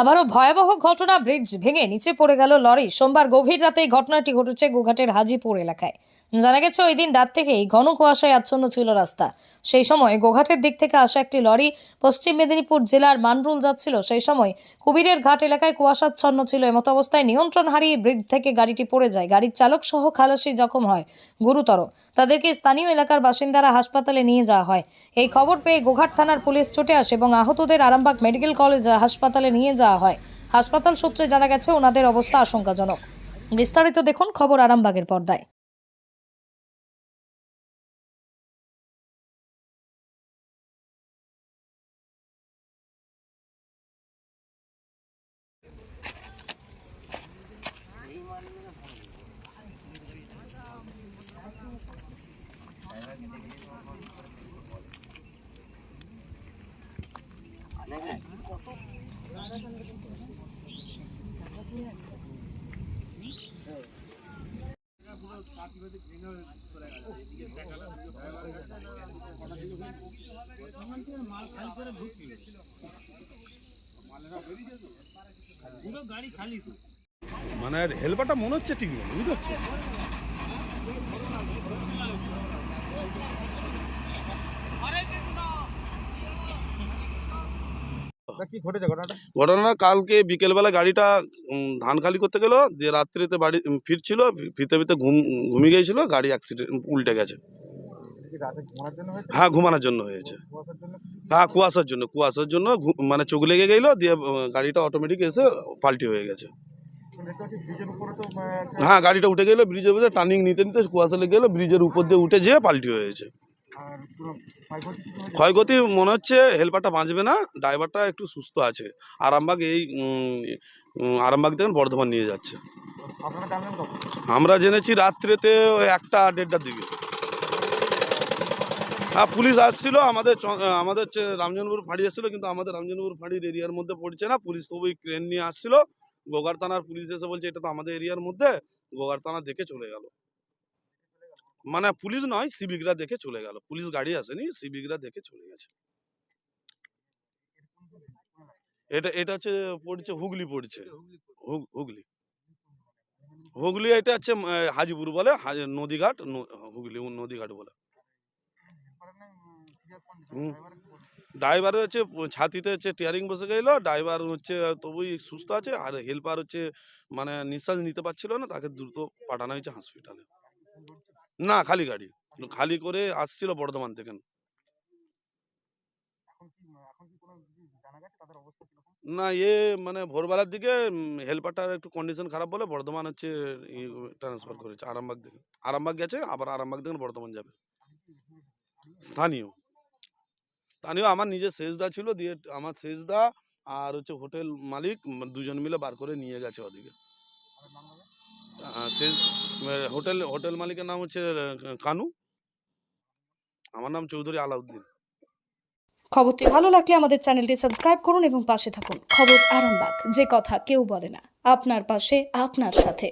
আবারও ভয়াবহ ঘটনা ব্রিজ ভেঙে নিচে পড়ে গেল লরি। সোমবার গভীর রাতে এই ঘটনাটি ঘটেছে গোঘাটের হাজিপুর এলাকায়। জানা গেছে, ওই দিন রাত থেকেই ঘন কুয়াশায় আচ্ছন্ন ছিল রাস্তা। সেই সময় গোঘাটের দিক থেকে আসা একটি লরি পশ্চিম মেদিনীপুর জেলার মানরুল যাচ্ছিল। সেই সময় কুবিরের ঘাট এলাকায় কুয়াশাচ্ছন্ন ছিল। এমত অবস্থায় নিয়ন্ত্রণ হারিয়ে ব্রিজ থেকে গাড়িটি পড়ে যায়। গাড়ির চালক সহ খালাসি জখম হয়। গুরুতর। তাদেরকে স্থানীয় এলাকার বাসিন্দারা হাসপাতালে নিয়ে যাওয়া হয়। এই খবর পেয়ে গোঘাট থানার পুলিশ ছুটে আসে এবং আহতদের আরামবাগ মেডিকেল কলেজ হাসপাতালে নিয়ে যাওয়া হয়। হাসপাতাল সূত্রে জানা গেছে ওনাদের অবস্থা আশঙ্কাজনক। বিস্তারিত দেখুন খবর আরামবাগের পর্দায়। মানে হেলপারটা মনে হচ্ছে ঠিক বুঝতে পারছ তা কি ঘটেছে ঘটনাটা ঘটনা কালকে বিকেলবেলা গাড়িটা ধান খালি করতে গেল দিয়ে রাত্রিতে বাড়ি ফিরছিল ফিরতে ফিরতে ঘুম ঘুমিয়ে গিয়েছিল গাড়ি অ্যাক্সিডেন্ট উল্টে গেছে। হ্যাঁ ঘুমানোর জন্য হয়েছে। হ্যাঁ কুয়াশার জন্য কুয়াশার জন্য মানে চোখ লেগে গেল দিয়ে গাড়িটা অটোমেটিক এসে পাল্টি হয়ে গেছে। হ্যাঁ গাড়িটা উঠে গেলো ব্রিজের উপরে টার্নিং নিতে নিতে কুয়াশা লেগে গেলো ব্রিজের উপর দিয়ে উঠে যেয়ে পাল্টি হয়েছে। ক্ষয়ক্ষতি মনে হচ্ছে হেল্পারটা বাঁচবে না ড্রাইভারটা একটু সুস্থ আছে। আরামবাগ এই আরামবাগ থেকে বর্ধমান নিয়ে যাচ্ছে। আমরা জেনেছি রাত্রেতে ওই একটা দেড়টার দিকে। হ্যাঁ পুলিশ আসছিল আমাদের আমাদের হচ্ছে রামজনপুর ফাঁড়ি এসেছিল কিন্তু আমাদের রামজনপুর ফাঁড়ির এরিয়ার মধ্যে পড়ছে না। পুলিশ তো ওই ক্রেন নিয়ে আসছিল। গোগার থানার পুলিশ এসে বলছে এটা তো আমাদের এরিয়ার মধ্যে। গোগার থানা দেখে চলে গেল। মানে পুলিশ নয়, সিভিকরা দেখে চলে গেল। পুলিশ গাড়ি আসেনি, সিভিকরা দেখে চলে গেছে। এটা এটা হচ্ছে পড়ছে হুগলি পড়ছে। হুগ- হুগলি। হুগলি এটা হচ্ছে হাজিপুর বলে নদীঘাট হুগলি নদীঘাট বলে? ড্রাইভার হচ্ছে ছাতিতে হচ্ছে টিয়ারিং বসে গেলো, ড্রাইভার হচ্ছে তবুই সুস্থ আছে, আর হেল্পার হচ্ছে মানে নিঃশ্বাস নিতে পারছিল না, তাকে দ্রুত পাঠানো হয়েছে হসপিটালে না খালি গাড়ি। খালি করে আসছিল বর্ধমান থেকে। কীরকম? না এ মানে ভোরবেলার দিকে হেল্পারটার একটু কন্ডিশন খারাপ বলে বর্ধমান হচ্ছে ট্রান্সফার করেছে আরামবাগ থেকে আরামবাগ গেছে আবার আরামবাগ থেকে বর্ধমান যাবে। স্থানীয়? স্থানীয়। আমার নিজের শেষদা ছিল দিয়ে আমার শেষদা আর হচ্ছে হোটেল মালিক দুজন মিলে বার করে নিয়ে গেছে ওদিকে। হোটেল হোটেল মালিকের নাম হচ্ছে কানু। আমার নাম চৌধুরী আলাউদ্দিন। খবরটি ভালো লাগলে আমাদের চ্যানেলটি সাবস্ক্রাইব করুন এবং পাশে থাকুন। খবর আরামবাগ, যে কথা কেউ বলে না। আপনার পাশে, আপনার সাথে।